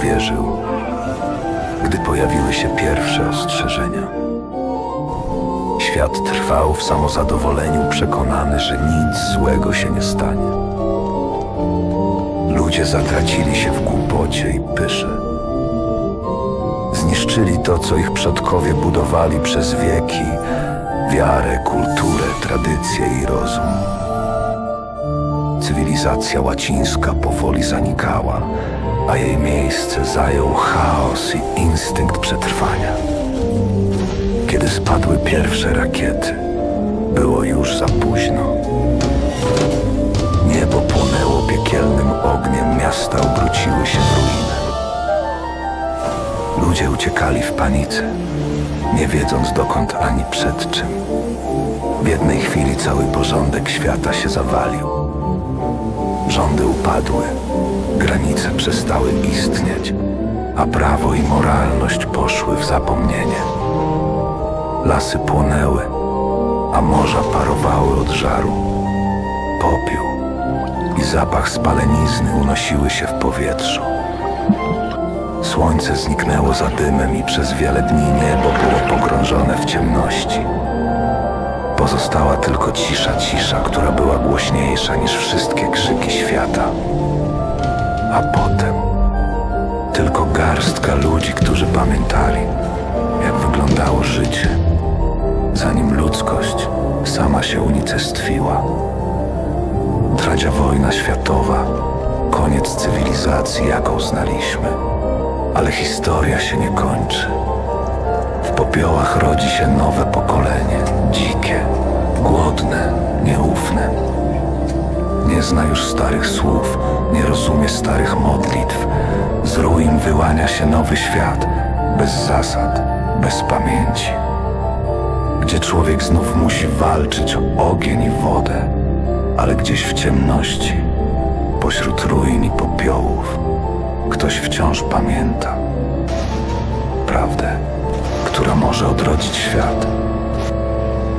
uwierzył, gdy pojawiły się pierwsze ostrzeżenia. Świat trwał w samozadowoleniu, przekonany, że nic złego się nie stanie. Ludzie zatracili się w głupocie i pysze. Zniszczyli to, co ich przodkowie budowali przez wieki wiarę, kulturę, tradycję i rozum. Cywilizacja łacińska powoli zanikała, a jej miejsce zajął chaos i instynkt przetrwania. Kiedy spadły pierwsze rakiety, było już za późno. Niebo płonęło piekielnym ogniem, miasta obróciły się w ruinę. Ludzie uciekali w panice, nie wiedząc dokąd ani przed czym. W jednej chwili cały porządek świata się zawalił. Rządy upadły, granice przestały istnieć, a prawo i moralność poszły w zapomnienie. Lasy płonęły, a morza parowały od żaru. Popiół i zapach spalenizny unosiły się w powietrzu. Słońce zniknęło za dymem i przez wiele dni niebo było pogrążone w ciemności. Pozostała tylko cisza, cisza, która była głośniejsza niż wszystkie krzyki świata. A potem tylko garstka ludzi, którzy pamiętali, jak wyglądało życie, zanim ludzkość sama się unicestwiła. Tradzia wojna światowa, koniec cywilizacji, jaką znaliśmy. Ale historia się nie kończy. W popiołach rodzi się nowe pokolenie, dzikie, głodne, nieufne. Nie zna już starych słów, nie rozumie starych modlitw. Z ruin wyłania się nowy świat, bez zasad, bez pamięci. Gdzie człowiek znów musi walczyć o ogień i wodę, ale gdzieś w ciemności, pośród ruin i popiołów, ktoś wciąż pamięta prawdę, która może odrodzić świat.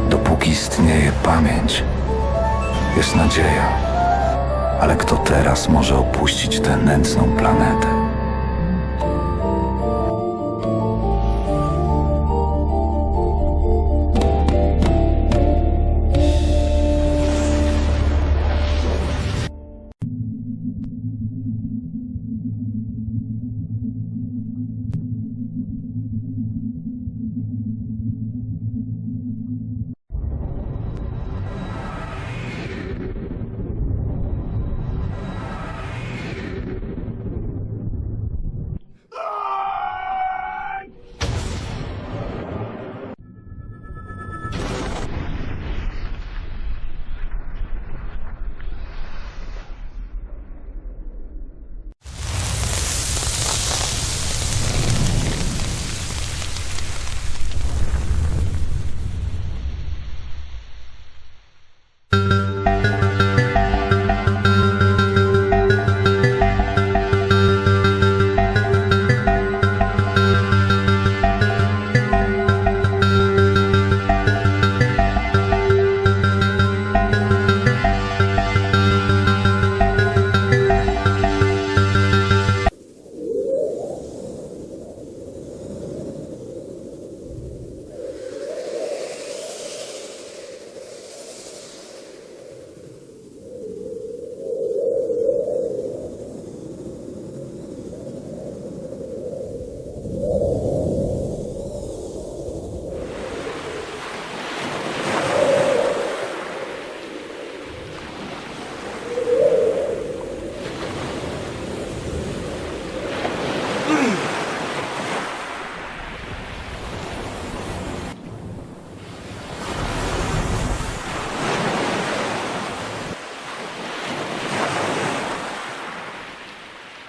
Dopóki istnieje pamięć, jest nadzieja. Ale kto teraz może opuścić tę nędzną planetę?